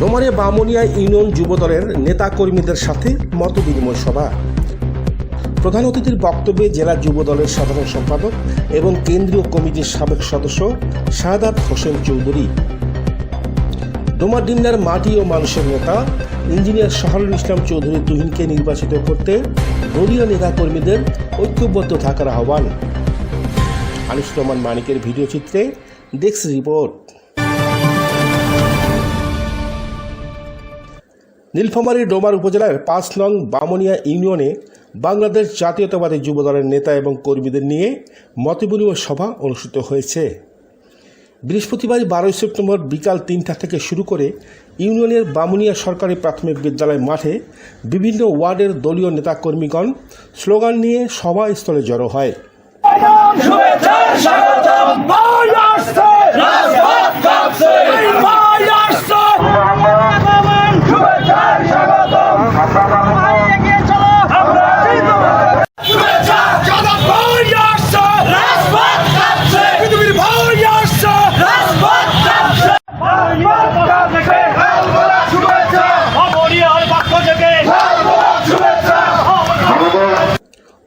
ডোমারে Bamunia union যুবদলের নেতা কর্মীদের সাথে মত বিনিময় সভা। প্রধান অতিথির বক্তব্যে জেলা যুবদলের সাধারণ সম্পাদক এবং কেন্দ্রীয় কমিটির সাবেক সদস্য শাহাদাত হোসেন চৌধুরী। ডোমাডিন্ডার মাটি ও মানুষের নেতা, ইঞ্জিনিয়ার শাহরুল ইসলাম চৌধুরী তুহিনকে নির্বাচিত করতে দলীয় নেতাকর্মীদের ঐক্যবদ্ধ থাকার আহ্বান। আনিস রহমান মানিকের ভিডিও চিত্রে ডেস্ক রিপোর্ট। নীলফামারী ডোমার উপজেলার পাঁচ নং বামনিয়া ইউনিয়নে বাংলাদেশ জাতীয়তাবাদী যুবদলের নেতা এবং কর্মীদের নিয়ে মতবিনিময় সভা অনুষ্ঠিত হয়েছে। বৃহস্পতিবার বারোই সেপ্টেম্বর বিকাল তিনটা থেকে শুরু করে ইউনিয়নের বামুনিয়া সরকারি প্রাথমিক বিদ্যালয় মাঠে বিভিন্ন ওয়ার্ডের দলীয় নেতাকর্মীগণ স্লোগান নিয়ে সভাস্থলে জড়ো হয়।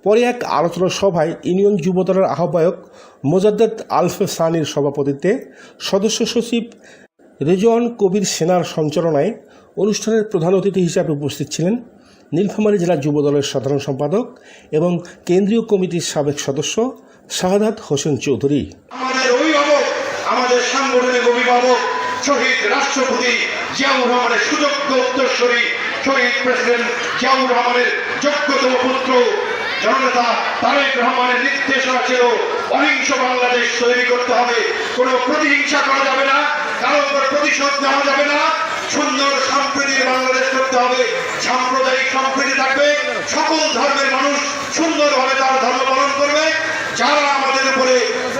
পরে এক আলোচনা সভায় ইউনিয়ন যুবদলের আহ্বায়ক মোজাদ্দেদ আলফে সানির সভাপতিত্বে সদস্য সচিব রেজওয়ান কবির সেনার সঞ্চালনায় অনুষ্ঠানের প্রধান অতিথি হিসাবে উপস্থিত ছিলেন নীলফামারী জেলা যুবদলের সাধারণ সম্পাদক এবং কেন্দ্রীয় কমিটির সাবেক সদস্য শাহাদাত হোসেন চৌধুরী। রাষ্ট্রপতি শহীদ প্রেসিডেন্ট জিয়াউর রহমানের যোগ্যতম পুত্র জননেতা তারেক রহমানের নির্দেশনা ছিল, অহিংস বাংলাদেশ তৈরি করতে হবে। কোনো প্রতিহিংসা করা যাবে না কারও উপর প্রতিশোধ নেওয়া যাবে না। সুন্দর সম্প্রীতির বাংলাদেশ করতে হবে। সাম্প্রদায়িক সম্প্রীতি থাকবে। সকল ধর্মের মানুষ সুন্দরভাবে তার ধর্ম পালন করবে। যারা আমাদের উপরে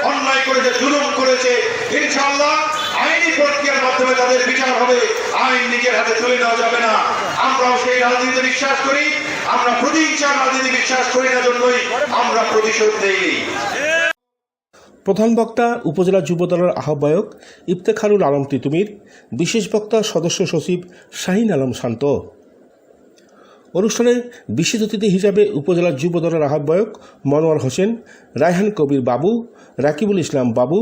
অন্যায় করেছে, জুলুম করেছে, ইনশাআল্লাহ আইনি প্রক্রিয়ার মাধ্যমে তাদের বিচার হবে, আইন নিজের হাতে তুলে নেওয়া যাবে না। আমরাও সেই রাজনীতিতে বিশ্বাস করি, আমরা প্রতিহিংসার রাজনীতি বিশ্বাস করি না জন্যই আমরা প্রতিশোধ নেই। প্রধান বক্তা, উপজেলা যুবদলের আহ্বায়ক ইফতেখারুল আলম তিতুমির, বিশেষ বক্তা সদস্য সচিব শাহিন আলম শান্ত। অনুষ্ঠানে বিশেষ অতিথি হিসাবে উপজেলা যুবদলের আহ্বায়ক মনোয়ার হোসেন, রায়হান কবির বাবু, রাকিবুল ইসলাম বাবু,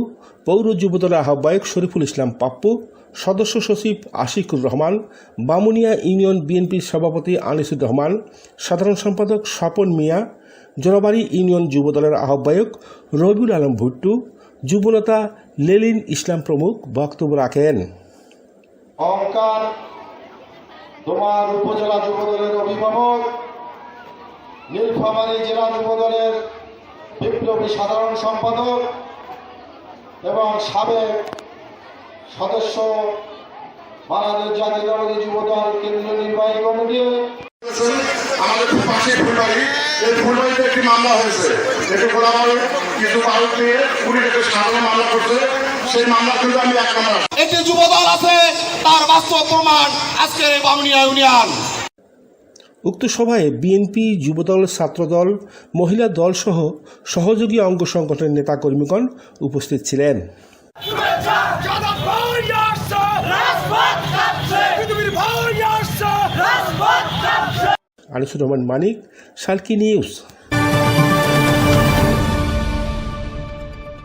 পৌর যুবদলের আহ্বায়ক শরীফুল ইসলাম পাপ্পু, সদস্য সচিব আশিকুর রহমান, বামুনিয়া ইউনিয়ন বিএনপির সভাপতি আনিসুর রহমান, সাধারণ সম্পাদক স্বপন মিয়া, জোড়াবাড়ি ইউনিয়ন যুবদলের আহ্বায়ক রবিউল আলম ভুট্টু, যুবনেতা লেলিন ইসলাম প্রমুখ বক্তব্য রাখেন। তোমার উপজেলা যুবদলের অভিভাবক, নীলফামারী জেলা যুবদলের বিপ্লবী সাধারণ সম্পাদক এবং সাবেক সদস্য বাংলাদেশ জাতীয়তাবাদী যুবদল কেন্দ্রীয় নির্বাহী কমিটি। আমাদের একটি মামলা হয়েছে। একটু গোলাবাড়ি কিছু আরোপ নিয়ে পুলিশ একটি সাধারণ মামলা করছে। সেই মামলা কিন্তু আমি এক নম্বর একটি যুবদল আছে তার বাস্তব প্রমাণ আজকের এই বামুনিয়া ইউনিয়ন। উক্ত সভায় বিএনপি যুবদল ছাত্রদল মহিলা দলসহ সহযোগী অঙ্গ সংগঠনের নেতাকর্মীগণ উপস্থিত ছিলেন। আনিসুর রহমান মানিক সালকি নিউজ।